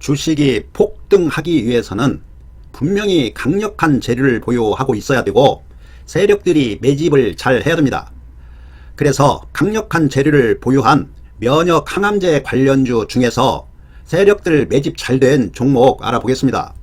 주식이 폭등하기 위해서는 분명히 강력한 재료를 보유하고 있어야 되고 세력들이 매집을 잘 해야 됩니다. 그래서 강력한 재료를 보유한 면역 항암제 관련주 중에서 세력들 매집 잘 된 종목 알아보겠습니다.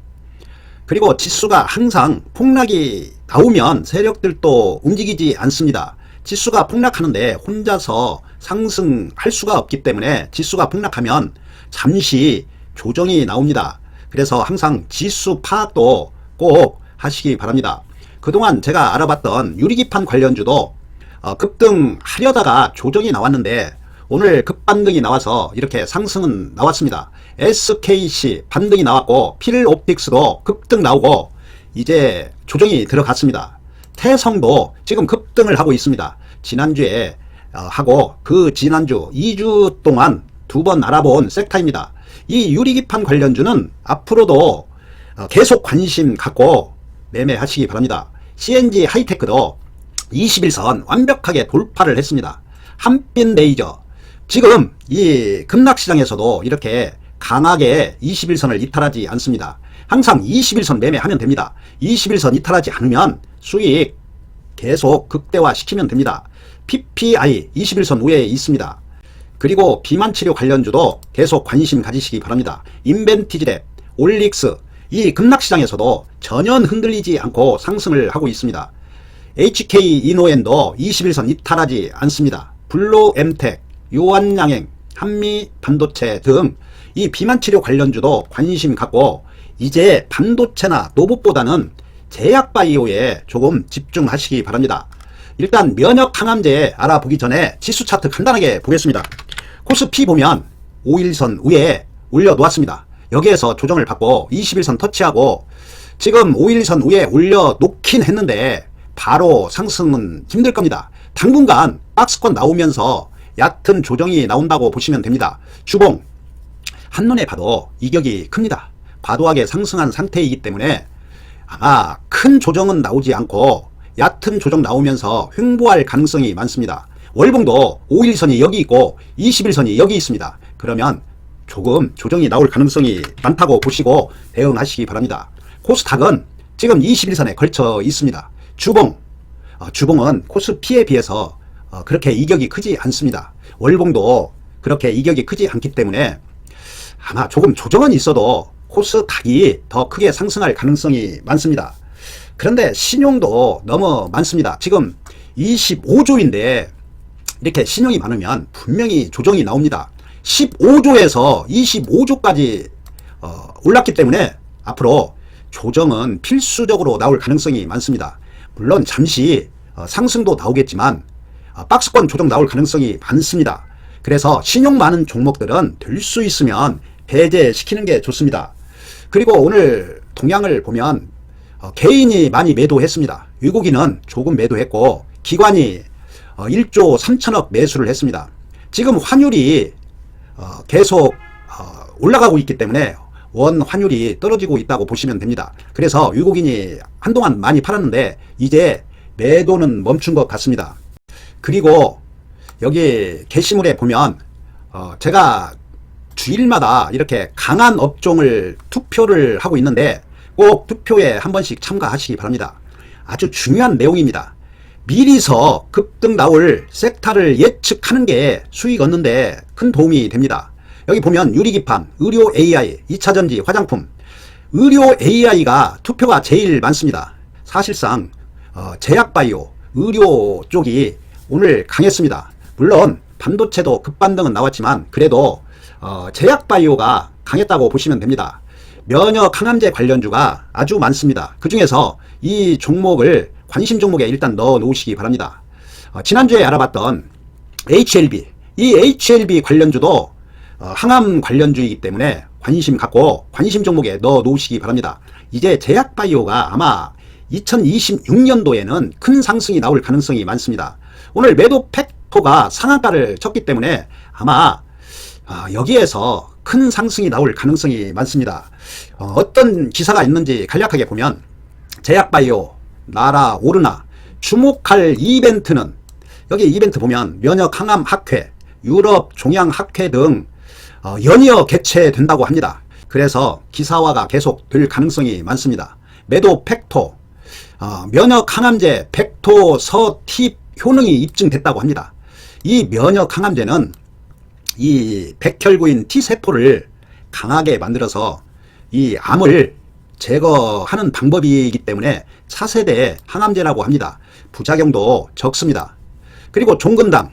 그리고 지수가 항상 폭락이 나오면 세력들도 움직이지 않습니다. 지수가 폭락하는데 혼자서 상승할 수가 없기 때문에 지수가 폭락하면 잠시 조정이 나옵니다. 그래서 항상 지수 파악도 꼭 하시기 바랍니다. 그동안 제가 알아봤던 유리기판 관련주도 어, 급등하려다가 조정이 나왔는데 오늘 급반등이 나와서 이렇게 상승은 나왔습니다. SKC 반등이 나왔고 필옵틱스도 급등 나오고 이제 조정이 들어갔습니다. 태성도 지금 급등을 하고 있습니다. 지난주에 어, 하고 그 지난주 2주 동안 두 번 알아본 섹타입니다. 이 유리기판 관련주는 앞으로도 어, 계속 관심 갖고 매매하시기 바랍니다. CNG 하이테크도 21선 완벽하게 돌파를 했습니다. 한빛 레이저 지금 이 급락시장에서도 이렇게 강하게 21선을 이탈하지 않습니다. 항상 21선 매매하면 됩니다. 21선 이탈하지 않으면 수익 계속 극대화 시키면 됩니다. PPI 21선 위에 있습니다. 그리고 비만 치료 관련주도 계속 관심 가지시기 바랍니다. 인벤티지랩, 올릭스 이 급락시장에서도 전혀 흔들리지 않고 상승을 하고 있습니다. HK 이노엔도 21선 이탈하지 않습니다. 블루 엠텍, 요한양행, 한미 반도체 등 이 비만 치료 관련주도 관심 갖고 이제 반도체나 로봇보다는 제약 바이오에 조금 집중하시기 바랍니다. 일단 면역 항암제 알아보기 전에 지수 차트 간단하게 보겠습니다. 코스피 보면 5일선 위에 올려놓았습니다. 여기에서 조정을 받고 21선 터치하고 지금 5일선 위에 올려놓긴 했는데 바로 상승은 힘들 겁니다. 당분간 박스권 나오면서 얕은 조정이 나온다고 보시면 됩니다. 주봉 한눈에 봐도 이격이 큽니다. 과도하게 상승한 상태이기 때문에 아마 큰 조정은 나오지 않고 얕은 조정 나오면서 횡보할 가능성이 많습니다. 월봉도 5일선이 여기 있고 21선이 여기 있습니다. 그러면 조금 조정이 나올 가능성이 많다고 보시고 대응하시기 바랍니다. 코스닥은 지금 21선에 걸쳐 있습니다. 주봉, 어, 주봉은 코스피에 비해서 어, 그렇게 이격이 크지 않습니다. 월봉도 그렇게 이격이 크지 않기 때문에 아마 조금 조정은 있어도 코스닥이 더 크게 상승할 가능성이 많습니다. 그런데 신용도 너무 많습니다. 지금 25조인데 이렇게 신용이 많으면 분명히 조정이 나옵니다. 15조에서 25조까지 어, 올랐기 때문에 앞으로 조정은 필수적으로 나올 가능성이 많습니다. 물론 잠시 어, 상승도 나오겠지만 어, 박스권 조정 나올 가능성이 많습니다. 그래서 신용 많은 종목들은 될 수 있으면 배제시키는 게 좋습니다. 그리고 오늘 동향을 보면 어, 개인이 많이 매도했습니다. 외국인은 조금 매도했고 기관이 어, 1조 3천억 매수를 했습니다. 지금 환율이 어, 계속 어, 올라가고 있기 때문에 원 환율이 떨어지고 있다고 보시면 됩니다. 그래서 외국인이 한동안 많이 팔았는데 이제 매도는 멈춘 것 같습니다. 그리고 여기 게시물에 보면 어, 제가 주일마다 이렇게 강한 업종을 투표를 하고 있는데 꼭 투표에 한 번씩 참가하시기 바랍니다. 아주 중요한 내용입니다. 미리서 급등 나올 섹터를 예측하는 게 수익 얻는데 큰 도움이 됩니다. 여기 보면 유리기판, 의료 AI, 2차전지, 화장품, 의료 AI가 투표가 제일 많습니다. 사실상 어, 제약바이오, 의료 쪽이 오늘 강했습니다. 물론 반도체도 급반등은 나왔지만 그래도 어, 제약바이오가 강했다고 보시면 됩니다. 면역 항암제 관련주가 아주 많습니다. 그 중에서 이 종목을 관심 종목에 일단 넣어 놓으시기 바랍니다. 어, 지난주에 알아봤던 HLB, 이 HLB 관련주도 어, 항암 관련주이기 때문에 관심 갖고 관심 종목에 넣어 놓으시기 바랍니다. 이제 제약바이오가 아마 2026년도에는 큰 상승이 나올 가능성이 많습니다. 오늘 매도 팩토가 상한가를 쳤기 때문에 아마 어, 여기에서 큰 상승이 나올 가능성이 많습니다. 어, 떤 기사가 있는지 간략하게 보면 제약바이오, 나라, 오르나 주목할 이벤트는 여기 이벤트 보면 면역 항암 학회, 유럽 종양 학회 등 어, 연이어 개최된다고 합니다. 그래서 기사화가 계속 될 가능성이 많습니다. 매도 팩토, 어, 면역 항암제 벡토 서팁 효능이 입증됐다고 합니다. 이 면역 항암제는 이 백혈구인 T세포를 강하게 만들어서 이 암을 제거하는 방법이기 때문에 차세대 항암제라고 합니다. 부작용도 적습니다. 그리고 종근당,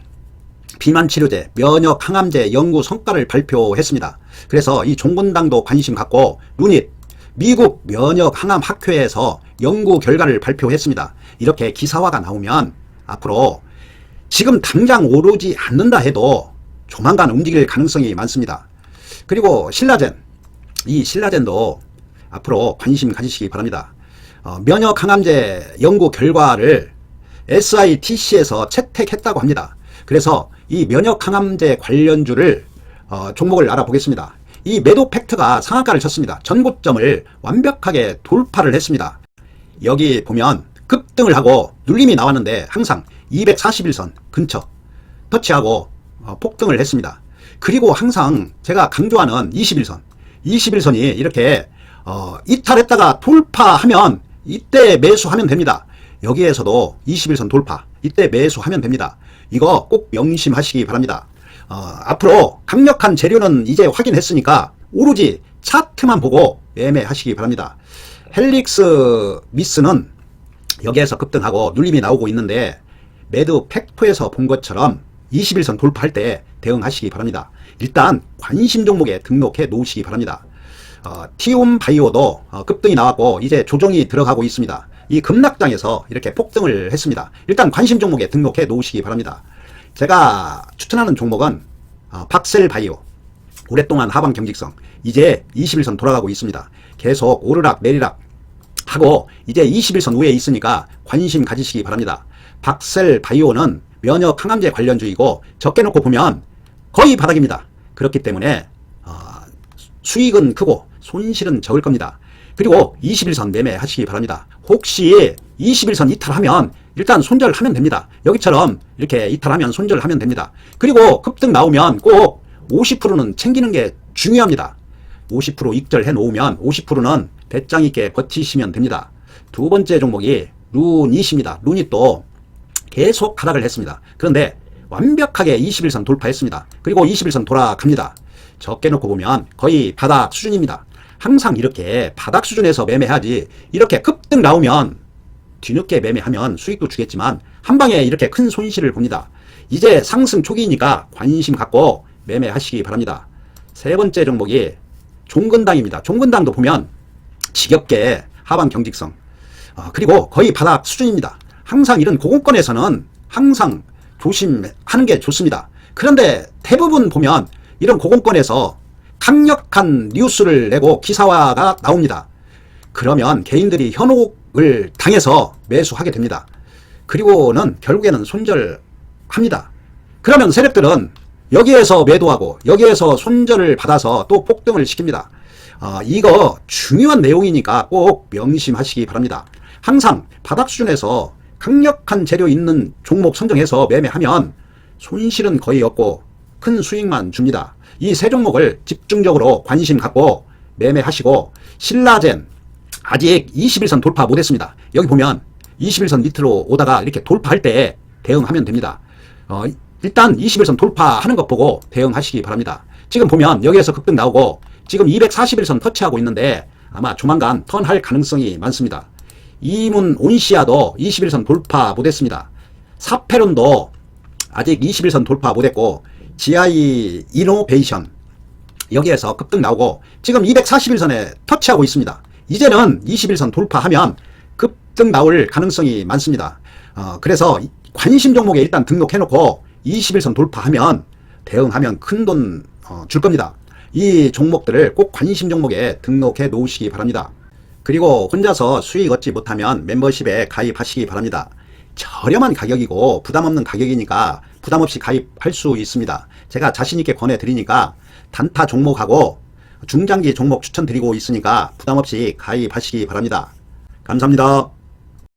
비만치료제, 면역 항암제 연구 성과를 발표했습니다. 그래서 이 종근당도 관심 갖고 루닛, 미국 면역 항암 학회에서 연구 결과를 발표했습니다. 이렇게 기사화가 나오면 앞으로 지금 당장 오르지 않는다 해도 조만간 움직일 가능성이 많습니다. 그리고 신라젠, 이 신라젠도 앞으로 관심 가지시기 바랍니다. 어, 면역 항암제 연구 결과를 SITC에서 채택했다고 합니다. 그래서 이 면역 항암제 관련주를 어, 종목을 알아보겠습니다. 이 매도 팩트가 상한가를 쳤습니다. 전고점을 완벽하게 돌파를 했습니다. 여기 보면 급등을 하고 눌림이 나왔는데 항상 241선 근처 터치하고 어, 폭등을 했습니다. 그리고 항상 제가 강조하는 21선, 21선이 이렇게 어, 이탈했다가 돌파하면 이때 매수하면 됩니다. 여기에서도 21선 돌파, 이때 매수하면 됩니다. 이거 꼭 명심하시기 바랍니다. 어, 앞으로 강력한 재료는 이제 확인했으니까 오로지 차트만 보고 매매하시기 바랍니다. 헬릭스 미스는 여기에서 급등하고 눌림이 나오고 있는데 매드 팩토에서 본 것처럼 21선 돌파할 때 대응하시기 바랍니다. 일단 관심 종목에 등록해 놓으시기 바랍니다. 어, 티움 바이오도 어, 급등이 나왔고 이제 조정이 들어가고 있습니다. 이 급락장에서 이렇게 폭등을 했습니다. 일단 관심 종목에 등록해 놓으시기 바랍니다. 제가 추천하는 종목은 어, 박셀 바이오 오랫동안 하방 경직성 이제 21선 돌아가고 있습니다. 계속 오르락 내리락 하고 이제 21선 위에 있으니까 관심 가지시기 바랍니다. 박셀 바이오는 면역 항암제 관련주이고 적게 놓고 보면 거의 바닥입니다. 그렇기 때문에 어, 수익은 크고 손실은 적을 겁니다. 그리고 21선 매매하시기 바랍니다. 혹시 21선 이탈하면 일단 손절하면 됩니다. 여기처럼 이렇게 이탈하면 손절하면 됩니다. 그리고 급등 나오면 꼭 50%는 챙기는 게 중요합니다. 50% 익절해 놓으면 50%는 배짱 있게 버티시면 됩니다. 두 번째 종목이 루닛입니다. 루닛도 계속 하락을 했습니다. 그런데 완벽하게 21선 돌파했습니다. 그리고 21선 돌아갑니다. 적게 놓고 보면 거의 바닥 수준입니다. 항상 이렇게 바닥 수준에서 매매하지 이렇게 급등 나오면 뒤늦게 매매하면 수익도 주겠지만 한 방에 이렇게 큰 손실을 봅니다. 이제 상승 초기이니까 관심 갖고 매매하시기 바랍니다. 세 번째 종목이 종근당입니다. 종근당도 보면 지겹게 하방 경직성 어, 그리고 거의 바닥 수준입니다. 항상 이런 고공권에서는 항상 조심하는 게 좋습니다. 그런데 대부분 보면 이런 고공권에서 강력한 뉴스를 내고 기사화가 나옵니다. 그러면 개인들이 현혹을 당해서 매수하게 됩니다. 그리고는 결국에는 손절합니다. 그러면 세력들은 여기에서 매도하고 여기에서 손절을 받아서 또 폭등을 시킵니다. 어, 이거 중요한 내용이니까 꼭 명심하시기 바랍니다. 항상 바닥 수준에서 강력한 재료 있는 종목 선정해서 매매하면 손실은 거의 없고 큰 수익만 줍니다. 이 세 종목을 집중적으로 관심 갖고 매매하시고 신라젠 아직 21선 돌파 못했습니다. 여기 보면 21선 밑으로 오다가 이렇게 돌파할 때 대응하면 됩니다. 어, 일단 21선 돌파하는 것 보고 대응하시기 바랍니다. 지금 보면 여기에서 급등 나오고 지금 241선 터치하고 있는데 아마 조만간 턴할 가능성이 많습니다. 이문 온시아도 21선 돌파 못했습니다. 사페론도 아직 21선 돌파 못했고 GI 이노베이션 여기에서 급등 나오고 지금 241선에 터치하고 있습니다. 이제는 21선 돌파하면 급등 나올 가능성이 많습니다. 어, 그래서 관심 종목에 일단 등록해놓고 21선 돌파하면 대응하면 큰돈 어, 줄 겁니다. 이 종목들을 꼭 관심 종목에 등록해 놓으시기 바랍니다. 그리고 혼자서 수익 얻지 못하면 멤버십에 가입하시기 바랍니다. 저렴한 가격이고 부담 없는 가격이니까 부담 없이 가입할 수 있습니다. 제가 자신 있게 권해 드리니까 단타 종목하고 중장기 종목 추천드리고 있으니까 부담 없이 가입하시기 바랍니다. 감사합니다.